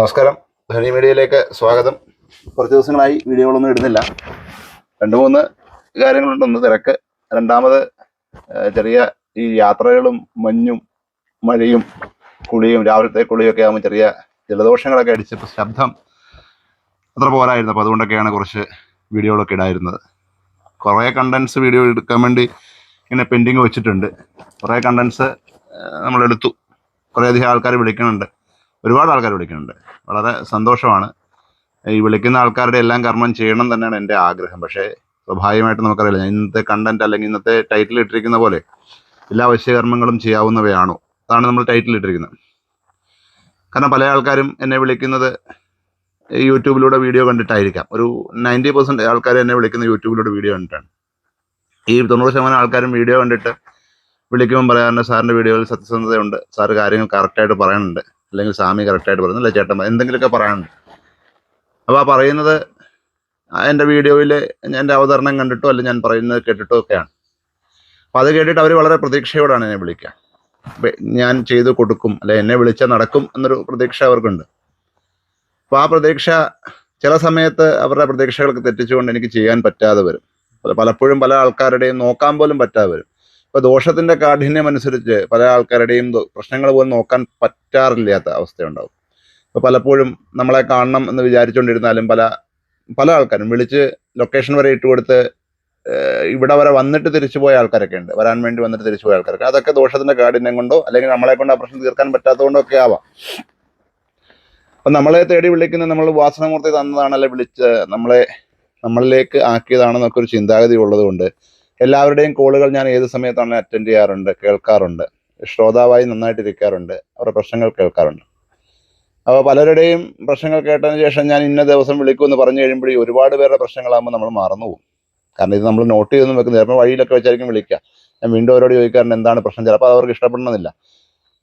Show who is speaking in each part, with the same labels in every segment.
Speaker 1: നമസ്കാരം. ധനി മീഡിയയിലേക്ക് സ്വാഗതം. കുറച്ച് ദിവസങ്ങളായി വീഡിയോകളൊന്നും ഇടുന്നില്ല. രണ്ട് മൂന്ന് കാര്യങ്ങളുണ്ട്. ഒന്ന് തിരക്ക് രണ്ടാമത് ചെറിയ ഈ യാത്രകളും മഞ്ഞും മഴയും കുളിയും രാവിലത്തെ കുളിയൊക്കെ ആകുമ്പോൾ ചെറിയ ജലദോഷങ്ങളൊക്കെ അടിച്ചപ്പോൾ ശബ്ദം അത്ര പോരായിരുന്നു. അപ്പോൾ അതുകൊണ്ടൊക്കെയാണ് കുറച്ച് വീഡിയോകളൊക്കെ ഇടായിരുന്നത്. കുറേ കണ്ടൻസ് വീഡിയോ എടുക്കാൻ വേണ്ടി ഇങ്ങനെ പെൻഡിങ് വെച്ചിട്ടുണ്ട്. കുറേ കണ്ടൻസ് നമ്മളെടുത്തു. കുറേയധികം ആൾക്കാർ വിളിക്കുന്നുണ്ട്. ഒരുപാട് ആൾക്കാർ വിളിക്കുന്നുണ്ട്. വളരെ സന്തോഷമാണ്. ഈ വിളിക്കുന്ന ആൾക്കാരുടെ എല്ലാം കർമ്മം ചെയ്യണം തന്നെയാണ് എന്റെ ആഗ്രഹം. പക്ഷേ സ്വാഭാവികമായിട്ട് നമുക്കറിയില്ല. ഇന്നത്തെ കണ്ടന്റ് അല്ലെങ്കിൽ ഇന്നത്തെ ടൈറ്റിൽ ഇട്ടിരിക്കുന്ന പോലെ എല്ലാ വശ്യകർമ്മങ്ങളും ചെയ്യാവുന്നവയാണോ? അതാണ് നമ്മൾ ടൈറ്റിൽ ഇട്ടിരിക്കുന്നത്. കാരണം പല ആൾക്കാരും എന്നെ വിളിക്കുന്നത് യൂട്യൂബിലൂടെ വീഡിയോ കണ്ടിട്ടായിരിക്കാം. ഒരു നയന്റി പെർസെന്റ് ആൾക്കാർ എന്നെ വിളിക്കുന്ന യൂട്യൂബിലൂടെ വീഡിയോ കണ്ടിട്ടാണ്. ഈ തൊണ്ണൂറ് ശതമാനം ആൾക്കാരും വീഡിയോ കണ്ടിട്ട് വിളിക്കുമ്പോൾ പറയാറുണ്ട് സാറിന്റെ വീഡിയോയിൽ സത്യസന്ധതയുണ്ട്. സാറ് കാര്യങ്ങൾ കറക്റ്റായിട്ട് പറയുന്നുണ്ട്. അല്ലെങ്കിൽ സ്വാമി കറക്റ്റായിട്ട് പറയുന്നു അല്ലെ? ചേട്ടൻ എന്തെങ്കിലുമൊക്കെ പറയാനുണ്ട്. അപ്പോൾ ആ പറയുന്നത് എന്റെ വീഡിയോയിൽ എന്റെ അവതരണം കണ്ടിട്ടോ അല്ലെങ്കിൽ ഞാൻ പറയുന്നത് കേട്ടിട്ടോ ഒക്കെയാണ്. അപ്പോൾ അത് കേട്ടിട്ട് അവർ വളരെ പ്രതീക്ഷയോടാണ് എന്നെ വിളിക്കുക. ഞാൻ ചെയ്തു കൊടുക്കും അല്ലെ എന്നെ വിളിച്ചാൽ നടക്കും എന്നൊരു പ്രതീക്ഷ അവർക്കുണ്ട്. അപ്പോൾ ആ പ്രതീക്ഷ ചില സമയത്ത് അവരുടെ പ്രതീക്ഷകൾക്ക് തെറ്റിച്ചുകൊണ്ട് എനിക്ക് ചെയ്യാൻ പറ്റാതെ വരും. പലപ്പോഴും പല ആൾക്കാരുടെയും നോക്കാൻ പോലും പറ്റാതെ വരും. ഇപ്പോൾ ദോഷത്തിന്റെ കാഠിന്യം അനുസരിച്ച് പല ആൾക്കാരുടെയും പ്രശ്നങ്ങൾ പോലും നോക്കാൻ പറ്റാറില്ലാത്ത അവസ്ഥയുണ്ടാവും. ഇപ്പോൾ പലപ്പോഴും നമ്മളെ കാണണം എന്ന് വിചാരിച്ചുകൊണ്ടിരുന്നാലും പല പല ആൾക്കാരും വിളിച്ച് ലൊക്കേഷൻ വരെ ഇട്ട് കൊടുത്ത് ഇവിടെ വരെ വന്നിട്ട് തിരിച്ചു പോയ ആൾക്കാരൊക്കെ ഉണ്ട്. വരാൻ വേണ്ടി വന്നിട്ട് തിരിച്ചു പോയ ആൾക്കാരൊക്കെ. അതൊക്കെ ദോഷത്തിന്റെ കാഠിന്യം കൊണ്ടോ അല്ലെങ്കിൽ നമ്മളെ കൊണ്ട് ആ പ്രശ്നം തീർക്കാൻ പറ്റാത്തതുകൊണ്ടോ ഒക്കെ ആവാം. അപ്പം നമ്മളെ തേടി വിളിക്കുന്ന നമ്മൾ വാസനമൂർത്തി തന്നതാണ് അല്ലെ വിളിച്ച് നമ്മളെ നമ്മളിലേക്ക് ആക്കിയതാണെന്നൊക്കെ ഒരു ചിന്താഗതി ഉള്ളതുകൊണ്ട് എല്ലാവരുടെയും കോളുകൾ ഞാൻ ഏത് സമയത്താണ് അറ്റൻഡ് ചെയ്യാറുണ്ട് കേൾക്കാറുണ്ട്. ശ്രോതാവായി നന്നായിട്ട് ഇരിക്കാറുണ്ട് അവരുടെ പ്രശ്നങ്ങൾ കേൾക്കാറുണ്ട്. അപ്പോൾ പലരുടെയും പ്രശ്നങ്ങൾ കേട്ടതിന് ശേഷം ഞാൻ ഇന്ന ദിവസം വിളിക്കുമെന്ന് പറഞ്ഞു കഴിയുമ്പോഴേ ഒരുപാട് പേരുടെ പ്രശ്നങ്ങളാകുമ്പോൾ നമ്മൾ മറന്നു പോകും കാരണം ഇത് നമ്മൾ നോട്ട് ചെയ്തൊന്നും വെക്കുന്നത് ചിലപ്പോൾ വഴിയിലൊക്കെ വെച്ചായിരിക്കും വിളിക്കുക. ഞാൻ വീണ്ടും അവരോട് ചോദിക്കാറുണ്ട് എന്താണ് പ്രശ്നം? ചിലപ്പോൾ അവർക്ക് ഇഷ്ടപ്പെടണമെന്നില്ല.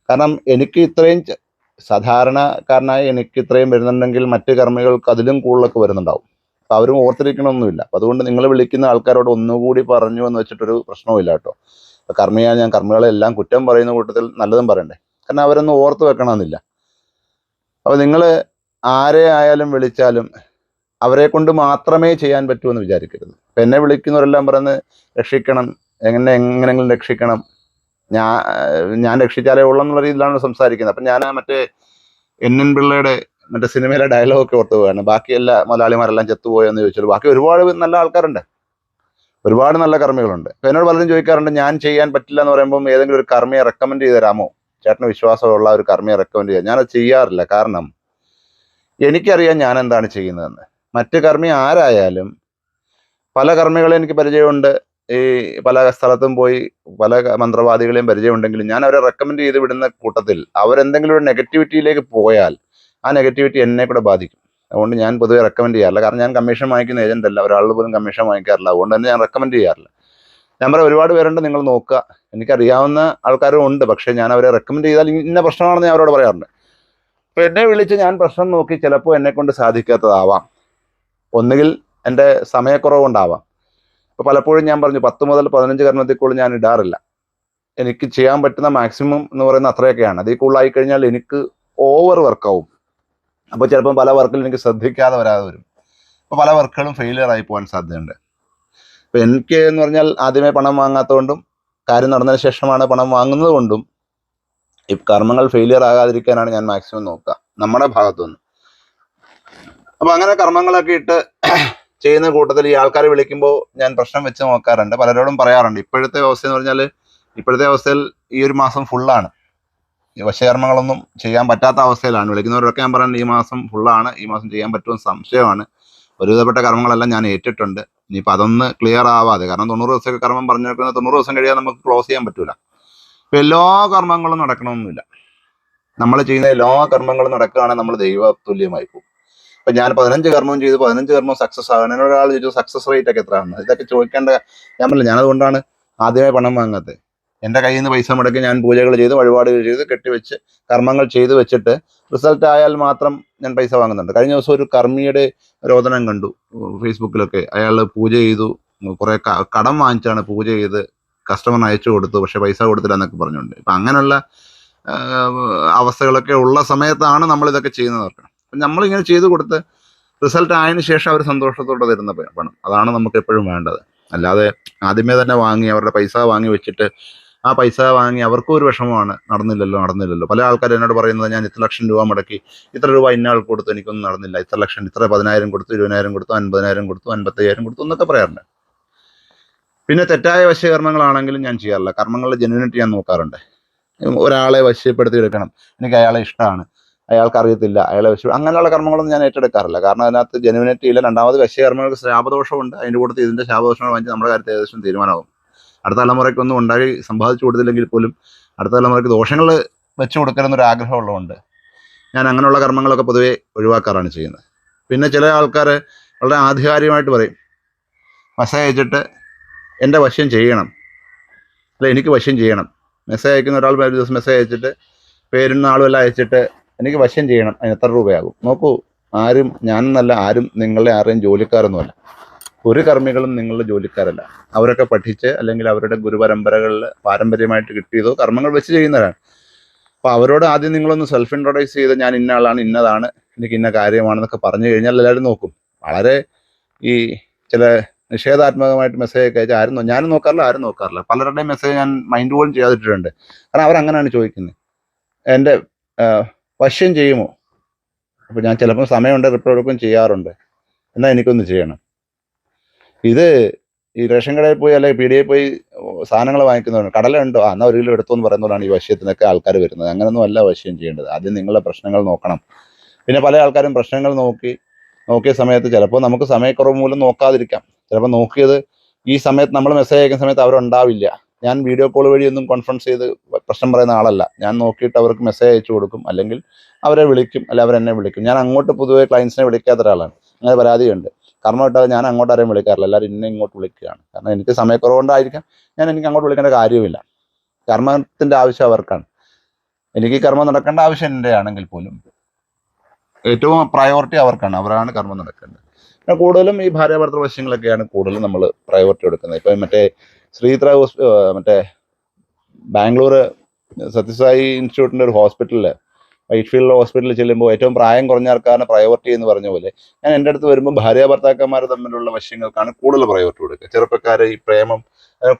Speaker 1: കാരണം എനിക്ക് ഇത്രയും സാധാരണക്കാരനായി എനിക്ക് ഇത്രയും വരുന്നുണ്ടെങ്കിൽ മറ്റ് കർമ്മികൾക്ക് അതിലും കൂടുതലൊക്കെ വരുന്നുണ്ടാവും. അവരും ഓർത്തിരിക്കണമൊന്നുമില്ല. അപ്പം അതുകൊണ്ട് നിങ്ങൾ വിളിക്കുന്ന ആൾക്കാരോട് ഒന്നുകൂടി പറഞ്ഞു എന്ന് വെച്ചിട്ടൊരു പ്രശ്നവുമില്ല കേട്ടോ. അപ്പം കർമ്മിയാ ഞാൻ കർമ്മികളെ എല്ലാം കുറ്റം പറയുന്ന കൂട്ടത്തിൽ നല്ലതും പറയണ്ടേ? കാരണം അവരൊന്നും ഓർത്ത് വെക്കണമെന്നില്ല. അപ്പോൾ നിങ്ങൾ ആരെ ആയാലും വിളിച്ചാലും അവരെ കൊണ്ട് മാത്രമേ ചെയ്യാൻ പറ്റൂ എന്ന് വിചാരിക്കരുത്. ഇപ്പം എന്നെ വിളിക്കുന്നവരെല്ലാം പറയുന്നത് രക്ഷിക്കണം എങ്ങനെ എങ്ങനെങ്കിലും രക്ഷിക്കണം. ഞാൻ ഞാൻ രക്ഷിച്ചാലേ ഉള്ളൂ എന്നുള്ള രീതിയിലാണ് സംസാരിക്കുന്നത്. അപ്പം ഞാൻ മറ്റേ എൻ എൻ പിള്ളയുടെ മറ്റേ സിനിമയിലെ ഡയലോഗൊക്കെ ഓർത്ത് പോവാണ്. ബാക്കി എല്ലാ മലയാളിമാരെല്ലാം ചെത്തുപോയെന്ന് ചോദിച്ചാൽ ബാക്കി ഒരുപാട് നല്ല ആൾക്കാരുണ്ട്. ഒരുപാട് നല്ല കർമ്മികളുണ്ട്. അപ്പം എന്നോട് പലരും ചോദിക്കാറുണ്ട് ഞാൻ ചെയ്യാൻ പറ്റില്ല എന്ന് പറയുമ്പോൾ ഏതെങ്കിലും ഒരു കർമ്മിയെ റെക്കമെൻഡ് ചെയ്ത് തരാമോ? ചേട്ടന് വിശ്വാസമുള്ള ഒരു കർമ്മിയെ റെക്കമെൻഡ് ചെയ്യാം. ഞാനത് ചെയ്യാറില്ല. കാരണം എനിക്കറിയാം ഞാൻ എന്താണ് ചെയ്യുന്നതെന്ന്. മറ്റ് കർമ്മി ആരായാലും പല കർമ്മികളെ എനിക്ക് പരിചയമുണ്ട്. ഈ പല സ്ഥലത്തും പോയി പല മന്ത്രവാദികളെയും പരിചയമുണ്ടെങ്കിലും ഞാൻ അവരെ റെക്കമെൻഡ് ചെയ്ത് വിടുന്ന കൂട്ടത്തിൽ അവരെന്തെങ്കിലും ഒരു നെഗറ്റിവിറ്റിയിലേക്ക് പോയാൽ ആ നെഗറ്റിവിറ്റി എന്നെ കൂടെ ബാധിക്കും. അതുകൊണ്ട് ഞാൻ പൊതുവെ റെക്കമെൻഡ് ചെയ്യാറില്ല. കാരണം ഞാൻ കമ്മീഷൻ വാങ്ങിക്കുന്ന ഏജന്റ് അല്ല. ഒരാൾ പോലും കമ്മീഷൻ വാങ്ങിക്കാറില്ല. അതുകൊണ്ട് തന്നെ ഞാൻ റെക്കമെൻഡ് ചെയ്യാറില്ല. ഞാൻ പറയാം ഒരുപാട് പേരുണ്ട് നിങ്ങൾ നോക്കുക. എനിക്കറിയാവുന്ന ആൾക്കാരും ഉണ്ട്. പക്ഷേ ഞാൻ അവരെ റെക്കമെൻഡ് ചെയ്താൽ ഇന്ന പ്രശ്നമാണെന്ന് ഞാൻ അവരോട് പറയാറുണ്ട്. അപ്പോൾ എന്നെ വിളിച്ച് ഞാൻ പ്രശ്നം നോക്കി ചിലപ്പോൾ എന്നെ കൊണ്ട് സാധിക്കാത്തതാവാം. ഒന്നുകിൽ എന്റെ സമയക്കുറവ് കൊണ്ടാവാം അപ്പോൾ പലപ്പോഴും ഞാൻ പറഞ്ഞു പത്ത് മുതൽ പതിനഞ്ച് കർമ്മത്തിൽ ഞാൻ ഇടാറില്ല. എനിക്ക് ചെയ്യാൻ പറ്റുന്ന മാക്സിമം എന്ന് പറയുന്ന അത്രയൊക്കെയാണ്. അതിൽ കൂടുതലായി കഴിഞ്ഞാൽ എനിക്ക് ഓവർ വർക്കാവും അപ്പോൾ ചിലപ്പം പല വർക്കിലും എനിക്ക് ശ്രദ്ധിക്കാതെ വരാതെ വരും. അപ്പോൾ പല വർക്കുകളും ഫെയിലിയർ ആയി പോകാൻ സാധ്യതയുണ്ട്. അപ്പോൾ എനിക്ക് എന്ന് പറഞ്ഞാൽ ആദ്യമേ പണം വാങ്ങാത്തതുകൊണ്ടും കാര്യം നടന്നതിന് ശേഷമാണ് പണം വാങ്ങുന്നത് കൊണ്ടും ഈ കർമ്മങ്ങൾ ഫെയിലിയർ ആകാതിരിക്കാനാണ് ഞാൻ മാക്സിമം നോക്കുക. നമ്മുടെ ഭാഗത്തുനിന്ന് അപ്പോൾ അങ്ങനെ കർമ്മങ്ങളൊക്കെ ഇട്ട് ചെയ്യുന്ന കൂട്ടത്തിൽ ഈ ആൾക്കാരെ വിളിക്കുമ്പോൾ ഞാൻ പ്രശ്നം വെച്ച് നോക്കാറുണ്ട്. പലരോടും പറയാറുണ്ട്. ഇപ്പോഴത്തെ അവസ്ഥ എന്ന് പറഞ്ഞാൽ ഇപ്പോഴത്തെ അവസ്ഥയിൽ ഈ ഒരു മാസം ഫുള്ളാണ് വശകർമ്മങ്ങളൊന്നും ചെയ്യാൻ പറ്റാത്ത അവസ്ഥയിലാണ്. വിളിക്കുന്നവരൊക്കെ ഞാൻ പറയുന്നത് ഈ മാസം ഫുള്ളാണ് ഈ മാസം ചെയ്യാൻ പറ്റുമെന്ന് സംശയമാണ്. ഒരുവിധപ്പെട്ട കർമ്മങ്ങളെല്ലാം ഞാൻ ഏറ്റിട്ടുണ്ട്. ഇനിയിപ്പോൾ അതൊന്ന് ക്ലിയർ ആവാതെ കാരണം തൊണ്ണൂറ് ദിവസമൊക്കെ കർമ്മം പറഞ്ഞേക്കുന്നത് തൊണ്ണൂറ് ദിവസം കഴിയാതെ നമുക്ക് ക്ലോസ് ചെയ്യാൻ പറ്റില്ല ഇപ്പം എല്ലാ കർമ്മങ്ങളും നടക്കണമെന്നില്ല. നമ്മൾ ചെയ്യുന്ന എല്ലാ കർമ്മങ്ങളും നടക്കുകയാണെങ്കിൽ നമ്മൾ ദൈവതുല്യമായി പോകും. ഇപ്പം ഞാൻ പതിനഞ്ച് കർമ്മം ചെയ്ത്. പതിനഞ്ച് കർമ്മം സക്സസ് ആകണം എന്നോട് ഒരാൾ ചോദിച്ചു സക്സസ് റേറ്റ് ഒക്കെ എത്രയാണ് ഇതൊക്കെ ചോദിക്കേണ്ട ഞാൻ പറഞ്ഞില്ല ഞാനതുകൊണ്ടാണ് ആദ്യമേ പണം വാങ്ങാത്തത്. എന്റെ കയ്യിൽ നിന്ന് പൈസ മുടക്കി ഞാൻ പൂജകൾ ചെയ്ത് വഴിപാടുകൾ ചെയ്ത് കെട്ടിവെച്ച് കർമ്മങ്ങൾ ചെയ്തു വെച്ചിട്ട് റിസൾട്ട് ആയാൽ മാത്രം ഞാൻ പൈസ വാങ്ങുന്നുണ്ട്. കഴിഞ്ഞ ദിവസം ഒരു കർമ്മിയുടെ രോദനം കണ്ടു ഫേസ്ബുക്കിലൊക്കെ. അയാൾ പൂജ ചെയ്തു കുറേ കടം വാങ്ങിച്ചാണ് പൂജ ചെയ്ത് കസ്റ്റമറിന് അയച്ചു കൊടുത്തു പക്ഷെ പൈസ കൊടുത്തില്ല എന്നൊക്കെ പറഞ്ഞുകൊണ്ട്. ഇപ്പം അങ്ങനെയുള്ള അവസ്ഥകളൊക്കെ ഉള്ള സമയത്താണ് നമ്മൾ ഇതൊക്കെ ചെയ്യുന്നത് ഓർക്കണം. നമ്മളിങ്ങനെ ചെയ്ത് കൊടുത്ത് റിസൾട്ട് ആയതിനു ശേഷം അവർ സന്തോഷത്തോടെ തരുന്ന പണം. അതാണ് നമുക്ക് എപ്പോഴും വേണ്ടത്. അല്ലാതെ ആദ്യമേ തന്നെ വാങ്ങി അവരുടെ പൈസ വാങ്ങി വെച്ചിട്ട് ആ പൈസ വാങ്ങി അവർക്കും ഒരു വിഷമമാണ്. നടന്നില്ലല്ലോ നടന്നില്ലല്ലോ. പല ആൾക്കാർ എന്നോട് പറയുന്നത് ഞാൻ ഇത്ര ലക്ഷം രൂപ മുടക്കി ഇത്ര രൂപ ഇന്ന ആൾക്ക് കൊടുത്തു എനിക്കൊന്നും നടന്നില്ല. ഇത്ര ലക്ഷം ഇത്ര പതിനായിരം കൊടുത്തു ഇരുപതിനായിരം കൊടുത്തു അൻപതിനായിരം കൊടുത്തു അൻപത്തയ്യായിരം കൊടുത്തു എന്നൊക്കെ പറയാറുണ്ട്. പിന്നെ തെറ്റായ വശ്യകർമ്മങ്ങളാണെങ്കിലും ഞാൻ ചെയ്യാറില്ല. കർമ്മങ്ങളുടെ ജെന്യൂനിറ്റി ഞാൻ നോക്കാറുണ്ട്. ഒരാളെ വശ്യപ്പെടുത്തി എടുക്കണം. എനിക്ക് അയാളെ ഇഷ്ടമാണ്. അയാൾക്ക് അറിയത്തില്ല. അയാളെ വശ്യ അങ്ങനെയുള്ള കർമ്മങ്ങളൊന്നും ഞാൻ ഏറ്റെടുക്കാറില്ല. കാരണം അതിനകത്ത് ജനുവിനിറ്റി ഇല്ല. രണ്ടാമത് വശ്യകർമ്മങ്ങൾക്ക് ശാപദോഷമുണ്ട്. അതിന്റെ കൂട്ടത്തിൽ ഇതിന്റെ ശാപദോഷങ്ങൾ വാങ്ങിച്ച് നമ്മുടെ കാര്യത്തിൽ ഏകദേശം തീരുമാനമാകും. അടുത്ത തലമുറയ്ക്കൊന്നും ഉണ്ടായി സമ്പാദിച്ചു കൊടുത്തില്ലെങ്കിൽ പോലും അടുത്ത തലമുറയ്ക്ക് ദോഷങ്ങൾ വെച്ചു കൊടുക്കണമെന്നൊരു ആഗ്രഹമുള്ളതുകൊണ്ട് ഞാൻ അങ്ങനെയുള്ള കർമ്മങ്ങളൊക്കെ പൊതുവേ ഒഴിവാക്കാറാണ് ചെയ്യുന്നത്. പിന്നെ ചില ആൾക്കാർ വളരെ ആധികാരികമായിട്ട് പറയും മെസ്സേജ് അയച്ചിട്ട് എന്റെ വശ്യം ചെയ്യണം. അല്ല എനിക്ക് വശ്യം ചെയ്യണം. മെസ്സേജ് അയക്കുന്ന ഒരാൾ ഒരു ദിവസം മെസ്സേജ് അയച്ചിട്ട് പേരും നാളും എല്ലാം അയച്ചിട്ട് എനിക്ക് വശ്യം ചെയ്യണം അതിന് എത്ര രൂപയാകും? നോക്കൂ ആരും ഞാനെന്നല്ല ആരും നിങ്ങളെ ആരെയും ജോലിക്കാരൊന്നുമല്ല. ഒരു കർമ്മികളും നിങ്ങളുടെ ജോലിക്കാരല്ല. അവരൊക്കെ പഠിച്ച് അല്ലെങ്കിൽ അവരുടെ ഗുരുപരമ്പരകളിൽ പാരമ്പര്യമായിട്ട് കിട്ടിയതോ കർമ്മങ്ങൾ വെച്ച് ചെയ്യുന്നവരാണ്. അപ്പോൾ അവരോട് ആദ്യം നിങ്ങളൊന്ന് സെൽഫ് ഇൻട്രൊഡ്യൂസ് ചെയ്ത് ഞാൻ ഇന്ന ആളാണ് ഇന്നതാണ് എനിക്ക് ഇന്ന കാര്യമാണെന്നൊക്കെ പറഞ്ഞു കഴിഞ്ഞാൽ എല്ലാവരും നോക്കും. വളരെ ഈ ചില നിഷേധാത്മകമായിട്ട് മെസ്സേജ് ഒക്കെ അയച്ചാൽ ആരും ഞാനും നോക്കാറില്ല ആരും നോക്കാറില്ല. പലരുടെയും മെസ്സേജ് ഞാൻ മൈൻഡ് പോലും ചെയ്യാതിട്ടിട്ടുണ്ട്. കാരണം അവരങ്ങനെയാണ് ചോദിക്കുന്നത് എന്റെ വശ്യം ചെയ്യുമോ? അപ്പോൾ ഞാൻ ചിലപ്പോൾ സമയമുണ്ട് റിപ്ലൈ കൊടുക്കുകയും ചെയ്യാറുണ്ട്. എന്നാൽ എനിക്കൊന്ന് ചെയ്യണം. ഇത് ഈ റേഷൻ കടയിൽ പോയി അല്ലെങ്കിൽ പീടികയിൽ പോയി സാധനങ്ങൾ വാങ്ങിക്കുന്നവരുണ്ട് കടലുണ്ടോ? ആ എന്നാൽ ഒരു കിലോ എടുത്തു എന്ന് പറയുന്നതാണ് ഈ വശ്യത്തിനൊക്കെ ആൾക്കാർ വരുന്നത്. അങ്ങനെയൊന്നും അല്ല വശ്യം ചെയ്യേണ്ടത്. ആദ്യം നിങ്ങളുടെ പ്രശ്നങ്ങൾ നോക്കണം. പിന്നെ പല ആൾക്കാരും പ്രശ്നങ്ങൾ നോക്കി നോക്കിയ സമയത്ത് ചിലപ്പോൾ നമുക്ക് സമയക്കുറവ് മൂലം നോക്കാതിരിക്കാം. ചിലപ്പോൾ നോക്കിയത് ഈ സമയത്ത് നമ്മൾ മെസ്സേജ് അയക്കുന്ന സമയത്ത് അവരുണ്ടാവില്ല. ഞാൻ വീഡിയോ കോൾ വഴിയൊന്നും കോൺഫറൻസ് ചെയ്ത് പ്രശ്നം പറയുന്ന ആളല്ല. ഞാൻ നോക്കിയിട്ട് അവർക്ക് മെസ്സേജ് അയച്ചു കൊടുക്കും. അല്ലെങ്കിൽ അവരെ വിളിക്കും. അല്ലെങ്കിൽ അവരെന്നെ വിളിക്കും. ഞാൻ അങ്ങോട്ട് പൊതുവെ ക്ലയൻസിനെ വിളിക്കാത്ത ഒരാളാണ്. അങ്ങനെ പരാതിയുണ്ട്. കർമ്മം ഇട്ടാൽ ഞാൻ അങ്ങോട്ട് ആരെയും വിളിക്കാറില്ല. എല്ലാവരും ഇന്നെ ഇങ്ങോട്ട് വിളിക്കുകയാണ്. കാരണം എനിക്ക് സമയക്കുറവുകൊണ്ടായിരിക്കാം ഞാൻ എനിക്ക് അങ്ങോട്ട് വിളിക്കേണ്ട കാര്യമില്ല കർമ്മത്തിന്റെ ആവശ്യം അവർക്കാണ്. എനിക്ക് കർമ്മം നടക്കേണ്ട ആവശ്യം എന്റെ ആണെങ്കിൽ പോലും ഏറ്റവും പ്രയോറിറ്റി അവർക്കാണ്. അവരാണ് കർമ്മം നടക്കേണ്ടത്. പിന്നെ കൂടുതലും ഈ ഭാര്യാഭർത്തൃ വശങ്ങളൊക്കെയാണ് കൂടുതലും നമ്മൾ പ്രയോറിറ്റി കൊടുക്കുന്നത് ഇപ്പം മറ്റേ ശ്രീത്ര മറ്റേ ബാംഗ്ലൂർ സത്യസായി ഇൻസ്റ്റിറ്റ്യൂട്ടിന്റെ ഒരു ഹോസ്പിറ്റലിൽ വൈറ്റ് ഫീൽഡ് ഹോസ്പിറ്റലിൽ ചെല്ലുമ്പോൾ ഏറ്റവും പ്രായം കുറഞ്ഞ ആൾക്കാരാണ് പ്രയോറിറ്റി എന്ന് പറഞ്ഞ പോലെ. ഞാൻ എന്റെ അടുത്ത് വരുമ്പോൾ ഭാര്യ ഭർത്താക്കന്മാർ തമ്മിലുള്ള വശങ്ങൾക്കാണ് കൂടുതൽ പ്രയോറിറ്റി കൊടുക്കുക. ചെറുപ്പക്കാരെ ഈ പ്രേമം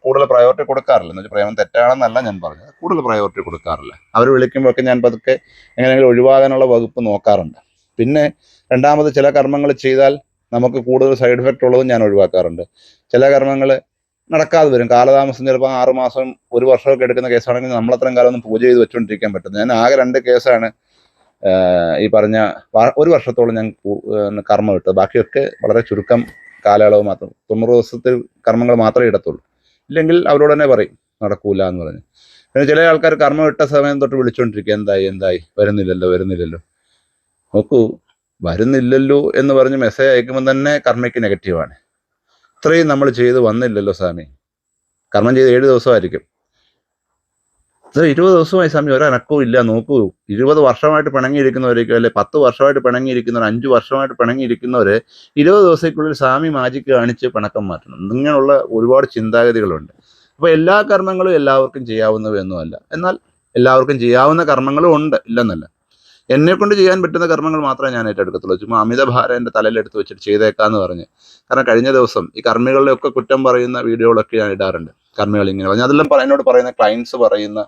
Speaker 1: കൂടുതൽ പ്രയോറിറ്റി കൊടുക്കാറില്ല. എന്ന് വെച്ചാൽ പ്രേമം തെറ്റാണെന്നല്ല ഞാൻ പറഞ്ഞത്. കൂടുതൽ പ്രയോറിറ്റി കൊടുക്കാറില്ല. അവർ വിളിക്കുമ്പോഴൊക്കെ ഞാൻ പതുക്കെ എങ്ങനെയെങ്കിലും ഒഴിവാകാനുള്ള വകുപ്പ് നോക്കാറുണ്ട്. പിന്നെ രണ്ടാമത് ചില കർമ്മങ്ങൾ ചെയ്താൽ നമുക്ക് കൂടുതൽ സൈഡ് എഫക്റ്റ് ഉള്ളതും ഞാൻ ഒഴിവാക്കാറുണ്ട്. ചില കർമ്മങ്ങൾ നടക്കാതെ വരും. കാലതാമസം ചിലപ്പോൾ ആറ് മാസം ഒരു വർഷമൊക്കെ എടുക്കുന്ന കേസാണെങ്കിൽ നമ്മളത്രയും കാലം ഒന്നും പൂജ ചെയ്ത് വെച്ചുകൊണ്ടിരിക്കാൻ പറ്റുന്നത് ഞാൻ ആകെ രണ്ട് കേസാണ് ഈ പറഞ്ഞ ഒരു വർഷത്തോളം ഞാൻ കർമ്മം ഇട്ടത് ബാക്കിയൊക്കെ വളരെ ചുരുക്കം കാലയളവ് മാത്രം. തൊണ്ണൂറ് ദിവസത്തിൽ കർമ്മങ്ങൾ മാത്രമേ ഇടത്തുള്ളൂ. ഇല്ലെങ്കിൽ അവരോട് തന്നെ പറയും നടക്കൂല എന്ന് പറഞ്ഞ്. പിന്നെ ചില ആൾക്കാർ കർമ്മം ഇട്ട സമയം തൊട്ട് വിളിച്ചുകൊണ്ടിരിക്കുക എന്തായി എന്തായി? വരുന്നില്ലല്ലോ വരുന്നില്ലല്ലോ. നോക്കൂ വരുന്നില്ലല്ലോ എന്ന് പറഞ്ഞ് മെസ്സേജ് അയക്കുമ്പോൾ തന്നെ കർമ്മയ്ക്ക് നെഗറ്റീവാണ് ഇത്രയും നമ്മൾ ചെയ്ത് വന്നില്ലല്ലോ സ്വാമി. കർമ്മം ചെയ്ത് ഏഴ് ദിവസമായിരിക്കും. ഇരുപത് ദിവസമായി സ്വാമി ഒരനക്കവും ഇല്ല. നോക്കൂ ഇരുപത് വർഷമായിട്ട് പിണങ്ങിയിരിക്കുന്നവരേക്കും അല്ലെ പത്ത് വർഷമായിട്ട് പിണങ്ങിയിരിക്കുന്നവർ അഞ്ച് വർഷമായിട്ട് പിണങ്ങിയിരിക്കുന്നവരെ ഇരുപത് ദിവസത്തേക്കുള്ളിൽ സ്വാമി മാജിക്ക് കാണിച്ച് പിണക്കം മാറ്റണം. ഇങ്ങനെയുള്ള ഒരുപാട് ചിന്താഗതികളുണ്ട്. അപ്പോൾ എല്ലാ കർമ്മങ്ങളും എല്ലാവർക്കും ചെയ്യാവുന്നവയൊന്നുമല്ല. എന്നാൽ എല്ലാവർക്കും ചെയ്യാവുന്ന കർമ്മങ്ങളും ഉണ്ട്. ഇല്ലെന്നല്ല. എന്നെ കൊണ്ട് ചെയ്യാൻ പറ്റുന്ന കർമ്മങ്ങൾ മാത്രമേ ഞാൻ ഏറ്റെടുക്കത്തുള്ളൂ. ചുമ്മാ അമിത ഭാരം എന്റെ തലയിലെടുത്ത് വെച്ചിട്ട് ചെയ്തേക്കാന്ന് പറഞ്ഞ്. കാരണം കഴിഞ്ഞ ദിവസം ഈ കർമ്മികളുടെ ഒക്കെ കുറ്റം പറയുന്ന വീഡിയോകളൊക്കെ ഞാൻ ഇടാറുണ്ട്. കർമ്മികൾ ഇങ്ങനെ പറഞ്ഞു. അതെല്ലാം എന്നോട് പറയുന്ന ക്ലയൻസ് പറയുന്ന